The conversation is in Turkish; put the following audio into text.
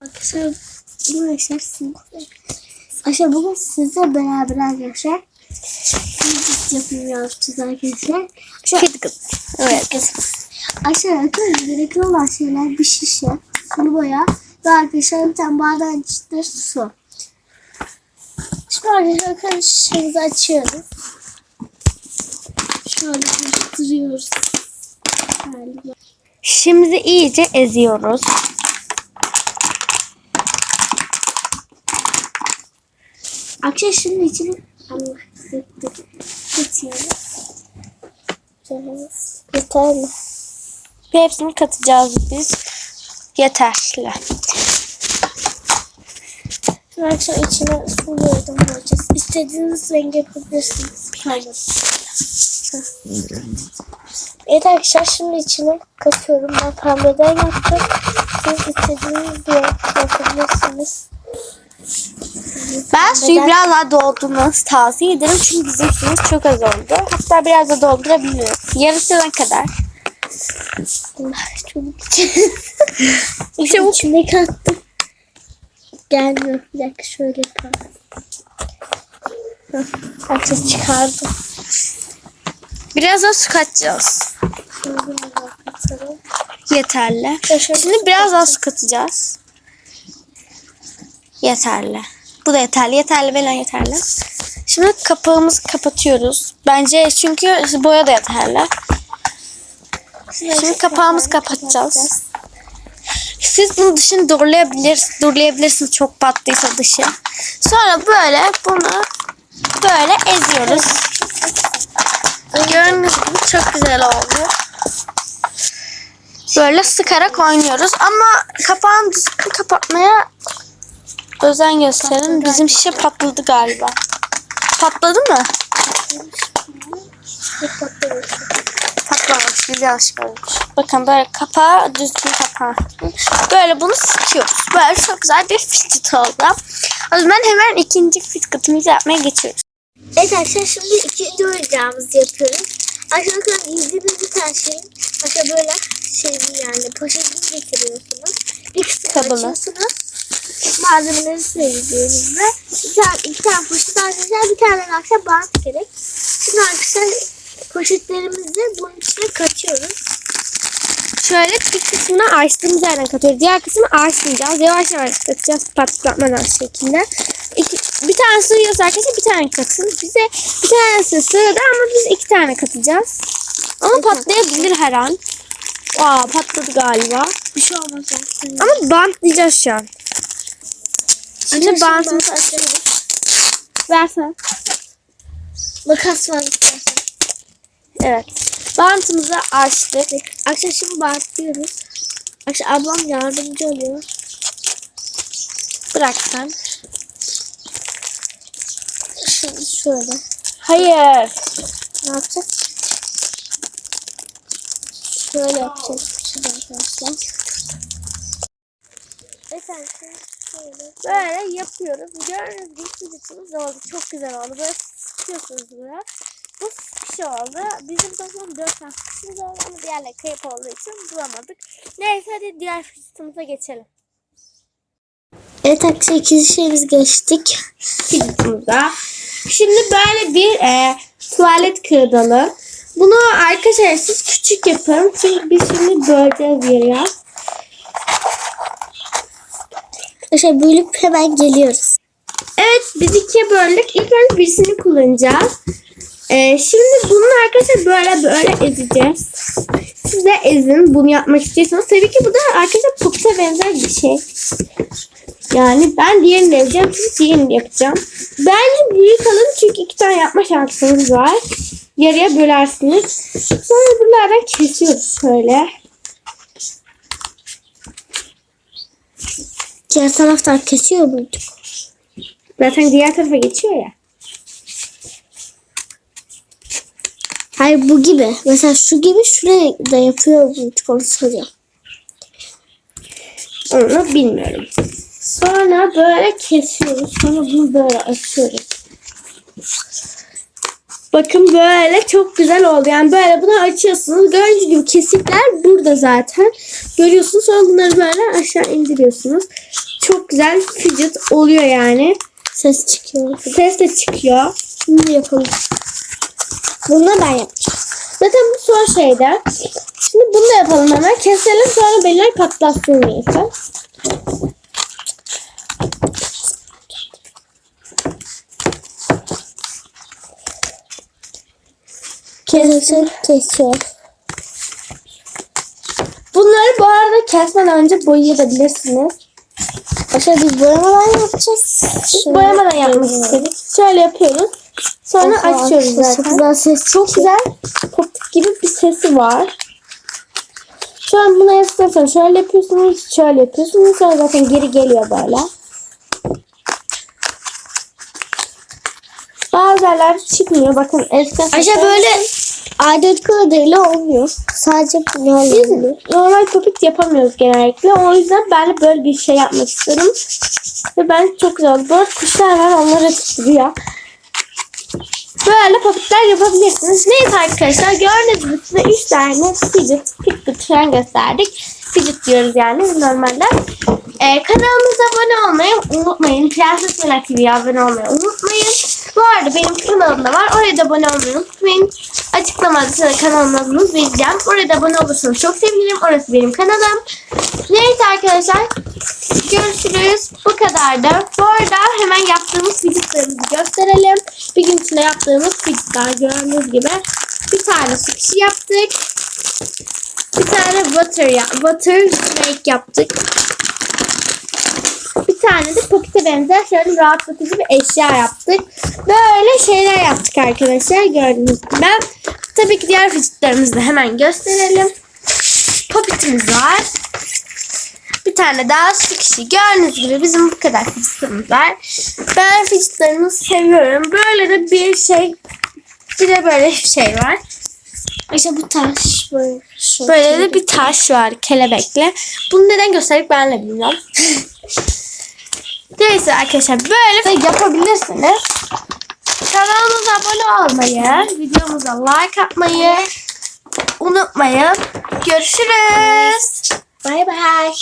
Arkadaşlar bu arkadaşlar siz- Arkadaşlar bugün sizle beraber arkadaşlar Fizik yapımı yapacağız arkadaşlar. Arkadaşlar, Evet. Arkadaşlar arkadaşlar gerekli olan şeyler bir şişe, sulu boya ve arkadaşlar bir tane bardağın içinde su. Şimdi arkadaşlar şişemizi açıyoruz. Şöyle karıştırıyoruz. Şimdi iyice eziyoruz. Akşam şimdi içine. Yeter mi? Ve hepsini katacağız biz. Yeterli. Akşam içine su koydum koyacağız. İstediğiniz rengi yapabilirsiniz. Evet arkadaşlar şimdi içine katıyorum. Ben pembeden yaptım. Siz istediğiniz renk yapabilirsiniz. Ben suyu biraz daha doldurmanızı tavsiye ederim. Çünkü bizim suyumuz çok az oldu. Hatta biraz da doldurabiliriz. Yarısına kadar. Çok İşte bu içine kattım. Gelmiyor. Bir dakika şöyle yapalım. Artık çıkardım. Biraz da su katacağız. Yeterli. Şimdi biraz daha su katacağız. Yeterli. Bu da yeterli. Yeterli ve yeterli. Şimdi kapağımızı kapatıyoruz. Bence çünkü boya da yeterli. Şimdi kapağımızı kapatacağız. Siz bunu dışını doğrulayabilirsiniz. Doğrulayabilirsiniz çok battıysa dışı. Sonra böyle bunu böyle eziyoruz. Gördüğünüz gibi çok güzel oldu. Böyle sıkarak oynuyoruz ama kapağını düzgün kapatmaya özen gösterin. Bizim şişe patladı galiba. Patladı mı? Patlamış. Biz yanlış görmüş. Bakın böyle kapağı düzgün kapağı. Böyle bunu sıkıyoruz. Böyle çok güzel bir fidget oldu. O zaman hemen ikinci fidget'ımızı yapmaya geçiyoruz. Evet arkadaşlar şimdi ikinci oyuncağımızı yapıyoruz. Arkadaşlar yediğiniz bir tane şeyin aşağı böyle şeyini yani poşetini getiriyorsunuz. Bir kısmını Kabını. açıyorsunuz. Malzemeleri ve bir tane, iki tane poşet arkadaşlar bir tane arkadaşlar bant gerek. Şimdi arkadaşlar poşetlerimizi bunun içine katıyoruz. Şöyle bir kısmını açtığımız yerden katıyoruz. Diğer kısmını açmayacağız. Yavaş yavaş katacağız patlatmadan şekilde. İki, bir tane sığıyorsa arkadaşlar bir tane katın. Bize bir tanesi sığdı ama biz iki tane katacağız. Ama patlayabilir her an. Aa patladı galiba. Bir şey olmaz. Ama bantlayacağız şu an. Şimdi Arkadaşlar bantımızı bant açıyoruz. Versen. Makas var istersen. Evet. Bantımızı açtık. Arkadaşlar şimdi bantlıyoruz. Arkadaşlar ablam yardımcı oluyor. Bırak sen. Şimdi şöyle. Hayır. Ne yapacağız? Şöyle yapacağız. Şimdi arkadaşlar. Şöyle. Böyle yapıyoruz. Gördüğünüz gibi fidgetimiz oldu. Çok güzel oldu. Böyle sıkıyorsunuz buraya. Bu bir şey oldu. Bizim toplam 4 tane fidgetimiz oldu ama diğerleri kayıp olduğu için bulamadık. Neyse hadi diğer fidgetimize geçelim. Evet arkadaşlar ikinci şeyimiz geçtik. Fidgetimize. Şimdi böyle bir e, tuvalet kırdalı. Bunu arkadaşlar siz küçük yapın. Çünkü biz şimdi böleceğiz yere. Arkadaşlar bölüp hemen geliyoruz. Evet biz ikiye böldük. İlk önce birisini kullanacağız. Ee, şimdi bunu arkadaşlar böyle böyle ezeceğiz. Siz de ezin bunu yapmak istiyorsanız. Tabii ki bu da arkadaşlar popsa benzer bir şey. Yani ben diğerini ezeceğim. Siz diğerini yapacağım. Bence büyük alın çünkü iki tane yapma şansınız var. Yarıya bölersiniz. Sonra buralardan kesiyoruz şöyle. Diğer taraftan kesiyor muyduk? Zaten diğer tarafa geçiyor ya. Hayır bu gibi. Mesela şu gibi şuraya da yapıyor muyduk onu soruyorum. Onu bilmiyorum. Sonra böyle kesiyoruz. Sonra bunu böyle açıyoruz. Bakın böyle çok güzel oldu. Yani böyle bunu açıyorsunuz. Gördüğünüz gibi kesikler burada zaten. Görüyorsunuz. Sonra bunları böyle aşağı indiriyorsunuz. Çok güzel fidget oluyor yani. Ses çıkıyor. Ses de çıkıyor. Şimdi yapalım. Bunu ben yapacağım. Zaten bu son şeyde. Şimdi bunu da yapalım hemen. Keselim sonra beller patlatsın neyse. Kesin kesiyor. Bunları bu arada kesmeden önce boyayabilirsiniz. Aşağı biz boyamadan yapacağız. Şöyle Boyamadan yapmak istedik. Şöyle yapıyoruz. Sonra Oha, açıyoruz Çok zaten. güzel ses Çok güzel popit gibi bir sesi var. Şu an bunu yaptıktan şöyle yapıyorsunuz, şöyle yapıyorsunuz. Sonra zaten geri geliyor böyle. Bazı yerler çıkmıyor. Bakın eskiden Aşağı böyle adet kadarıyla olmuyor. Sadece ne oluyor? normal popit yapamıyoruz genellikle. O yüzden ben böyle bir şey yapmak istedim. Ve ben çok güzel oldu. Böyle kuşlar var onları tutturuyor. Böyle popitler yapabilirsiniz. Neyse arkadaşlar gördüğünüz gibi size 3 tane fidget, fidget falan gösterdik. Fidget diyoruz yani normalde. Ee, kanalımıza abone olmayı unutmayın. Prenses Melek TV'ye abone olmayı unutmayın. Bu arada benim kanalım da var. Oraya da abone olmayı unutmayın. Açıklamada adını vereceğim. Oraya da abone olursanız çok sevinirim. Orası benim kanalım. Neyse arkadaşlar. Görüşürüz. Bu kadar da. Bu arada hemen yaptığımız fidgetlerimizi gösterelim. Bir gün içinde yaptığımız fidgetler gördüğünüz gibi. Bir tane su kişi yaptık. Bir tane butter, ya butter snake yaptık. Bir tane de popite benzer şöyle rahatlatıcı bir eşya yaptık. Böyle şeyler yaptık arkadaşlar gördüğünüz gibi. Tabii ki diğer fidgetlerimizi de hemen gösterelim. Popitimiz var. Bir tane daha su kişi. Gördüğünüz gibi bizim bu kadar fidgetlerimiz var. Ben fidgetlerimizi seviyorum. Böyle de bir şey bir de böyle bir şey var. İşte bu taş böyle. şu- Böyle de bir taş var kelebekle. Bunu neden gösterdik ben de bilmiyorum. Neyse arkadaşlar böyle de yapabilirsiniz. Kanalımıza abone olmayı, videomuza like atmayı unutmayın. Görüşürüz. Bay bay.